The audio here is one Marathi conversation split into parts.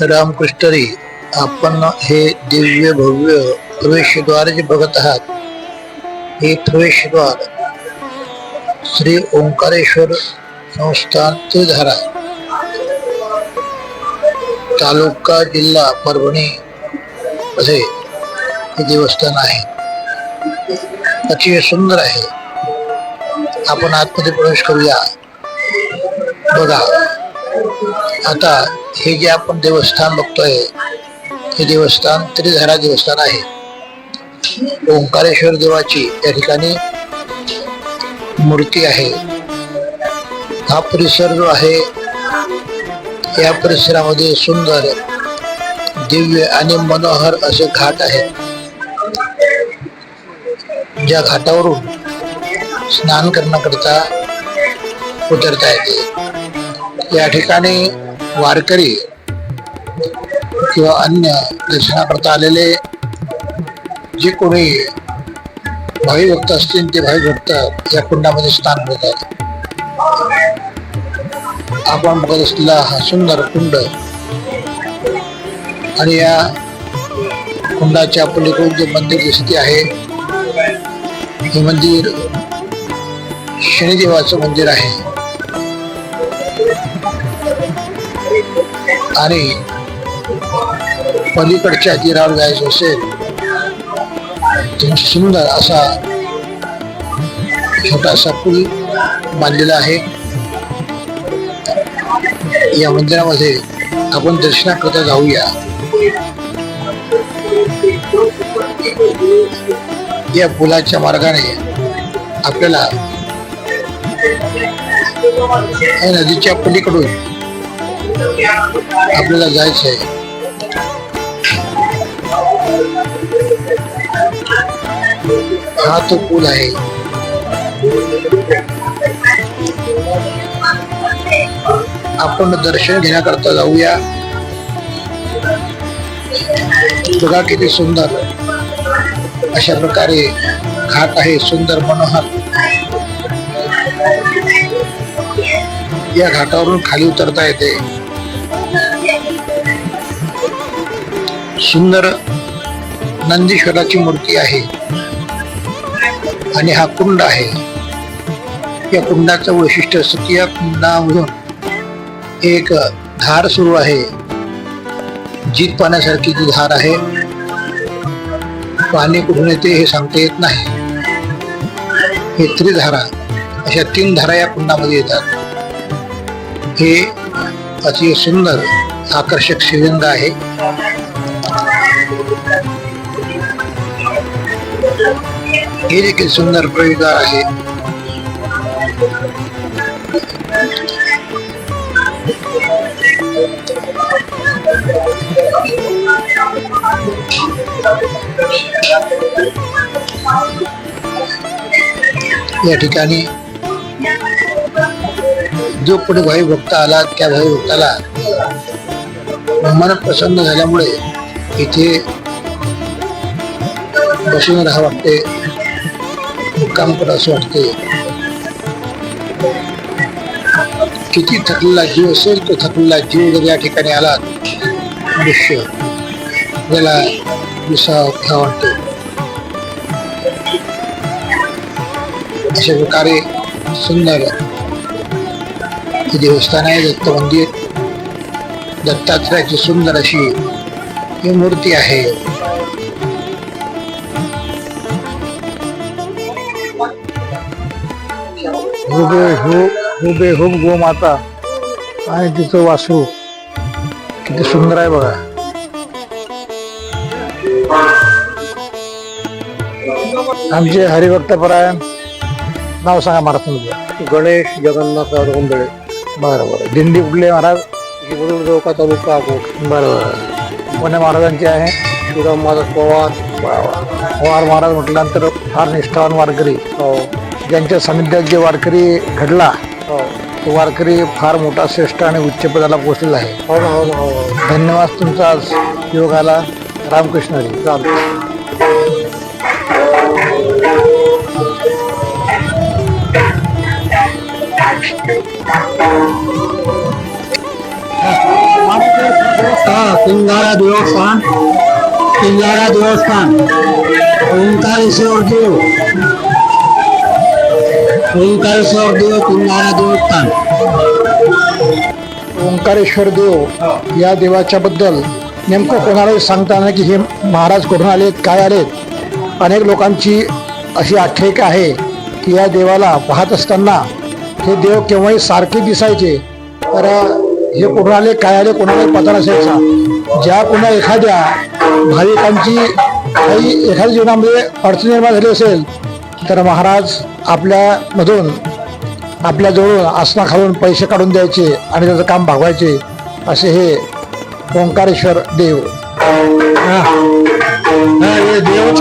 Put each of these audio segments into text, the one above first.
रामकृष्णरी आपण हे दिव्य भव्य प्रवेशद्वार जे बघत आहात हे प्रवेशद्वार श्री ओंकारेश्वर संस्थान त्रिधारा तालुका जिल्हा परभणी मध्ये हे देवस्थान आहे. अतिशय सुंदर आहे. आपण आतमध्ये प्रवेश करूया. बघा. आता हे जे आपण देवस्थान बघतोय हे देवस्थान त्रिधारा देवस्थान आहे. ओंकारेश्वर देवाची या ठिकाणी मूर्ती आहे. हा परिसर जो आहे या परिसरामध्ये सुंदर दिव्य आणि मनोहर असे घाट आहे ज्या घाटावरून स्नान करण्याकरिता उतरता येते. या ठिकाणी वारकरी किंवा अन्य दर्शनाकरता आलेले जे कोणी भावी भक्त असतील ते भावी भक्त या कुंडामध्ये स्नान करतात आपण बघत असलेला हा सुंदर कुंड आणि या कुंडाच्या पलीकडून जे मंदिर दिसते आहे हे मंदिर शनिदेवाचं मंदिर आहे. आणि पलीकडच्या तीरावर जायचं असेल सुंदर असा छोटासा पूल बांधलेला आहे या मंदिरामध्ये आपण दर्शनाकरता जाऊया. या पुलाच्या मार्गाने आपल्याला नदीच्या पलीकडून आपल्याला जायचं आहे. हा तो पूल आहे. आपण दर्शन घेण्याकरता जाऊया. बघा किती सुंदर. अशा प्रकारे घाट आहे सुंदर मनोहर. या घाटावरून खाली उतरता येते. सुंदर नंदीश्वराची मूर्ती आहे. आणि हा कुंड आहे. या कुंडाचं वैशिष्ट्य असं की या कुंडामधून एक धार सुरू आहे. जीत पाण्यासारखी ती धार आहे. पाणी कुठून येते हे सांगता येत नाही. हे त्रिधारा अशा तीन धारा या कुंडामध्ये येतात. हे अतिशय सुंदर आकर्षक श्रीरंग आहे. हे देखील सुंदर प्रयोग आहे. या ठिकाणी जो पुढे भाई भक्त आला त्या भाई भक्ताला मन प्रसन्न झाल्यामुळे इथे बसून राहा वाटते काम करा असं वाटते. किती थकलेला जीव असेल तो थकलेला जीव जर या ठिकाणी आला दृश्य त्याला विसाव घ्या वाटते. अशा प्रकारे सुंदर हे देवस्थान आहे. दत्त मंदिर. दत्तात्रयाची सुंदर अशी ही मूर्ती आहे. हुबेहूब हुबेहूब गोमाता आणि तिचं वासरू. किती सुंदर आहे बघा. आमचे हरिभक्तपरायण नाव सांगा महाराज तुमचं. गणेश जगन्नाथ गोंधळे बरं बरं दिंडी कुठले महाराज? चौका तालुका बरं बरं कोण्या महाराजांची आहे. श्रीराम महाराज पवार. पवार महाराज म्हटल्यानंतर फार निष्ठावान वारकरी. हो. ज्यांच्या सानिध्यात जे वारकरी घडला हो. तो वारकरी फार मोठा श्रेष्ठ आणि उच्च पदाला पोहोचलेला आहे. हो हो हो हो. धन्यवाद तुमचा आज. योग आला. रामकृष्ण. सिंगारा देवस्थान सिंगारा देवस्थान. ओंकारेश्वर देव. ओंकारेश्वर देव सिंगारा देवस्थान. ओंकारेश्वर देव या देवाच्या बद्दल नेमकं कोणालाही सांगता नाही की हे महाराज कुठून आलेत काय आलेत. अनेक लोकांची अशी आख्यायिका आहे की या देवाला पाहत असताना हे देव केव्हाही सारखे दिसायचे तर हे कुठं आले काय आले कोणालाही पता नसायचा. ज्या पुन्हा एखाद्या भाविकांची काही एखाद्या जीवनामध्ये अडचण निर्माण झाली असेल तर महाराज आपल्यामधून आपल्याजवळून आसना खालून पैसे काढून द्यायचे आणि त्याचं काम भागवायचे असे हे ओंकारेश्वर देव. हे. देवच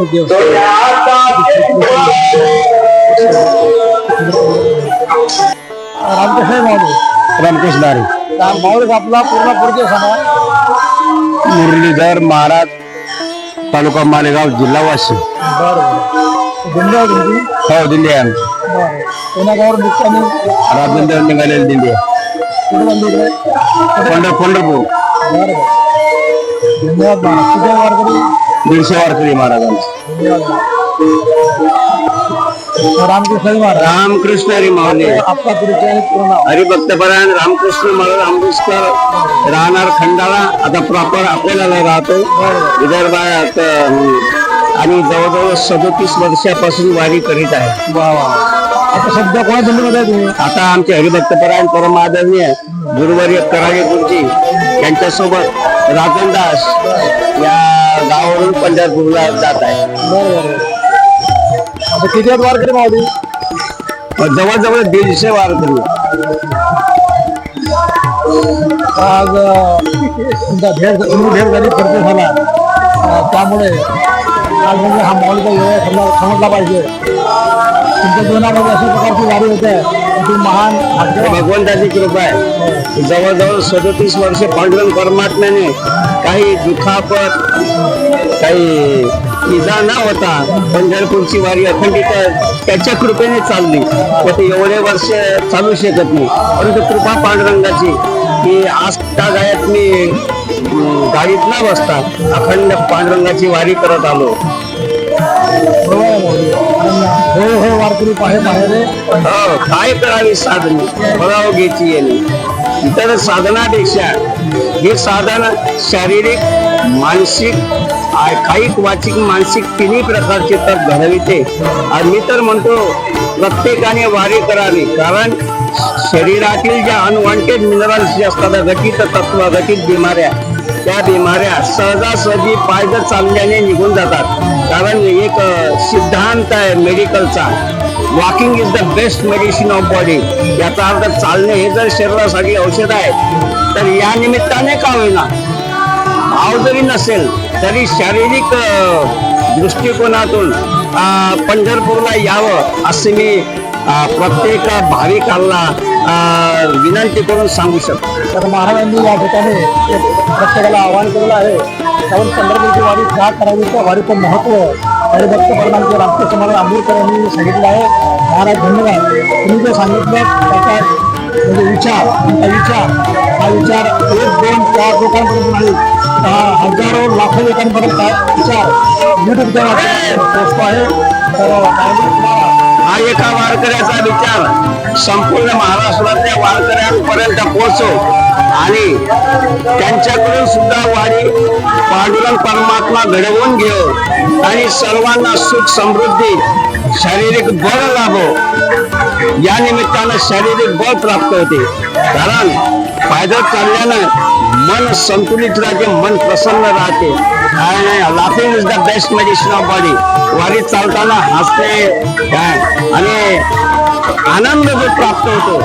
करणार तू तू काय ओंकारेश्वर देव रामकृष्ण माऊली रामकृष्ण हरी राम माऊली आपला पूर्ण परिचय सांगा मुरलीधर महाराज तालुका मालेगाव जिल्हा वाशिम बरं बरं दिंडी आहे तुमची हो दिल्ली आहे आमची बरं कोण्या गावावर मुक्कामी राजेंद्र निघालेली दिल्ली आहे कुठे बंदी इकडे पंढर पंढरपूर बरं बरं धन्यवाद महाराज किती आहे वारकरी दीडशे वारकरी महाराजांचे. रामकृष्ण रामकृष्ण हरिभक्तपरायण रामकृष्ण महाराज अमृतसर राहणार खंडाळा. आता प्रॉपर आपल्याला राहतो. विदर्भात आणि जवळजवळ सदोतीस वर्षापासून वारी करीत आहे. आता सध्या कोणा आहे तुम्ही? आता आमचे हरिभक्तपरायण परम आदरणीय गुरुवर्य कराळे गुरुजी यांच्यासोबत राजनदास या गावावरून पंढरपूरला जात आहे. आता किती आहेत वारकरी माऊली जवळजवळ दीडशे वारकरी. आज तुमचा भेट तुम्ही भेट झाली परिचय झाला. अं, त्यामुळे आज म्हणजे हा योग समजा समजला पाहिजे. तुमच्या जीवनामध्ये अशा प्रकारची वारी होते. महान भगवंताची कृपा आहे. जवळजवळ सदतीस वर्ष पांडुरंग परमात्म्याने काही दुखापत काही इजा न होता पंढरपूरची वारी अखंडित त्याच्या कृपेने चालली. तर ते एवढे वर्ष चालू शकत नाही. परंतु कृपा पांडुरंगाची की आज त्या गायात मी गाडीत न बसता अखंड पांडुरंगाची वारी करत आलो. चार ग्रुप आहे बाहेर हो काय करावी साधने? फळावघ्याची येणे इतर साधनापेक्षा हे साधन शारीरिक मानसिक आ- कायिक वाचिक मानसिक तिन्ही प्रकारचे तर घडविते. आणि मी तर म्हणतो प्रत्येकाने वारी करावी. कारण शरीरातील ज्या अनवॉन्टेड मिनरल्स जे असतात घटित तत्व घटित बिमाऱ्या त्या बिमाऱ्या सहजासहजी पायदळ चालल्याने निघून जातात. कारण एक सिद्धांत आहे मेडिकलचा walking is the best medicine of body याचा अर्थ चालणे हे जर शरीरासाठी औषध आहे तर या निमित्ताने का होईना? भाव जरी नसेल तरी शारीरिक दृष्टिकोनातून पंढरपूरला यावं असे मी प्रत्येक भाविकांना विनंती करून सांगू शकतो. तर महाराजांनी या ठिकाणी प्रत्येकाला आवाहन केलेलं आहे. त्यावर पंढरपूरची वारी का करावी. त्या वारीचं महत्त्व हरिभक्त परमानचे रामकृष्ण समाज आंबेडकर यांनी सांगितलं आहे. महाराज धन्यवाद. तुम्ही जे सांगितलं त्याचा म्हणजे विचार तुमचा विचार हा विचार एक दोन चार लोकांपर्यंत नाही. दहा हजारो लाखो लोकांपर्यंत विचार युट्यूबच्या माध्यमातून पोहोचतो आहे. तर माऊली हा एका वारकऱ्याचा विचार संपूर्ण महाराष्ट्रातल्या वारकऱ्यांपर्यंत पोहोचो. आणि त्यांच्याकडून सुद्धा वारी पांडुरंग परमात्मा घडवून घेऊ आणि सर्वांना सुख समृद्धी शारीरिक बळ लाभो. या निमित्तानं शारीरिक बळ प्राप्त होते. कारण पायदळ चालल्यानं मन संतुलित राहते मन प्रसन्न राहते. आणि laughing is the best medicine of body वारी चालताना हसते आणि आनंद जो प्राप्त होतो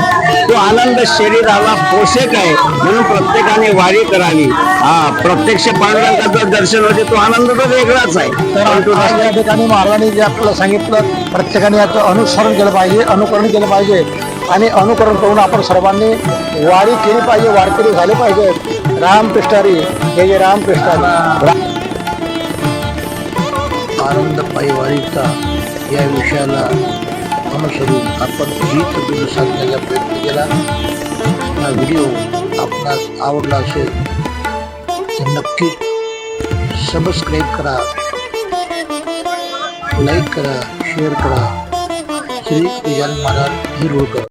तो आनंद शरीराला पोषक आहे म्हणून प्रत्येकाने वारी करावी. हा प्रत्यक्ष पांडुरंगाचं दर्शन होते तो आनंद तर वेगळाच आहे. तर या ठिकाणी महाराजांनी जे आपल्याला सांगितलं प्रत्येकाने याचं अनुसरण केलं पाहिजे अनुकरण केलं पाहिजे. आणि अनुकरण करून आपण सर्वांनी वारी केली पाहिजे वारकरी झाले पाहिजे. रामकृष्णारी हे जे रामकृष्णारी. आनंद पायवारीचा या विषयाला अनुसरून आपण गीत बिंदू सांगण्याचा प्रयत्न केला. हा व्हिडिओ आपणास आवडला असेल, तर नक्कीच सबस्क्राईब करा. लाइक करा शेयर करा. श्री गजानन महाराज हिरोळकर